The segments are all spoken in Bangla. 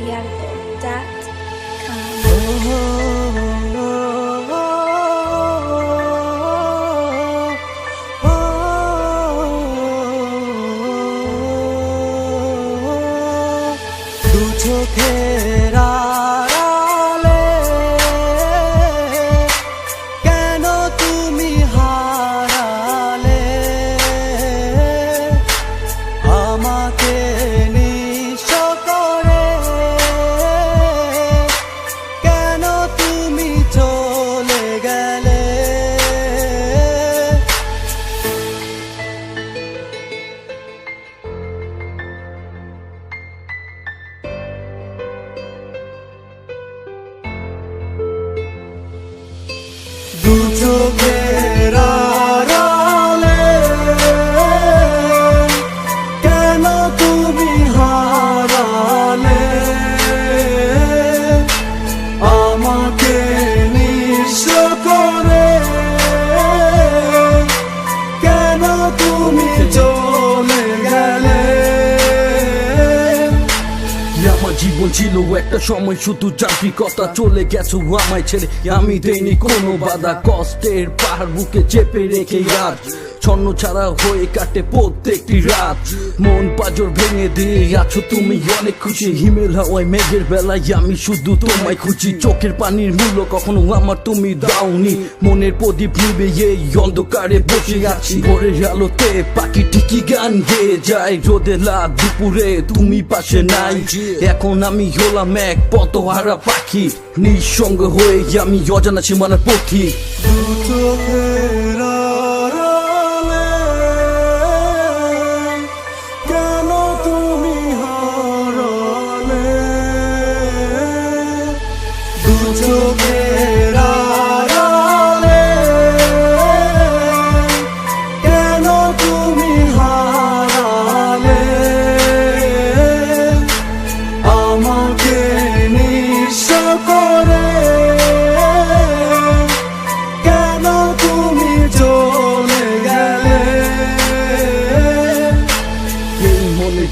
gallardo.com. দু দু জীবন ছিল একটা সময় শুধু কথা। চলে গেছো আমায় ছেড়ে। আমি দেইনি কোনো বাধা। কষ্টের পাহাড় বুকে চেপে রেখে আজ ছন্ন ছাড়া হয়ে কাটে প্রত্যেকটি রাত। মন পাজর ভেঙে দিয়ে আছো তুমি অনেক খুশি। হিমেল হাওয়ায় মেঘের বেলায় আমি শুধু তোমায় খুঁজি। চোখের পানির মূল্য কখনো আমার তুমি দাওনি। মনের প্রদীপ নিবে এই অন্ধকারে বসে আছি। ভোরের আলোতে পাখি ঠিকই গান গেয়ে যায়। রোদে লাভ দুপুরে তুমি পাশে নাই। এখন আমি হলাম এক পতহারা পাখি। নিঃসঙ্গ হয়ে আমি অজানা সীমানার পথি।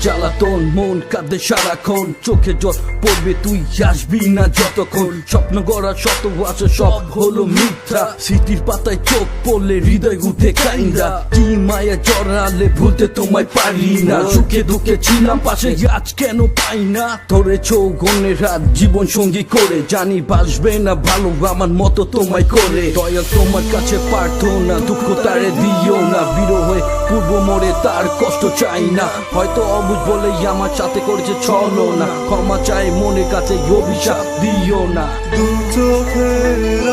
জ্বালাতন, মন কাঁদে সারাক্ষণ। চোখে জল পড়বে, তুই আসবি না যতক্ষণ। স্বপ্ন গড়া শত আশা সব হলো মিথ্যা। স্মৃতির পাতায় চোখ পড়লে হৃদয় উঠে কাইন্দা কি মায়া জড়ালে ভুলতে তোমায় পারি না। সুখে দুঃখে ছিলাম, পাশে আজ কেন পাই না? ধরে চৌগনের রাত জীবন সঙ্গী করে। জানি বাসবে না ভালো, আমার মতো তোমায় করে। দয়া তোমার কাছে প্রার্থনা, দুঃখ তারে দিও না। বিরহ পূর্ব মোড়ে তার কষ্ট চাই না। হয়তো সবুজ বলে আমার চাতে করছে চলো না ক্ষমা চাই মনে কাছে অভিশাপ দিও না দু চোখের.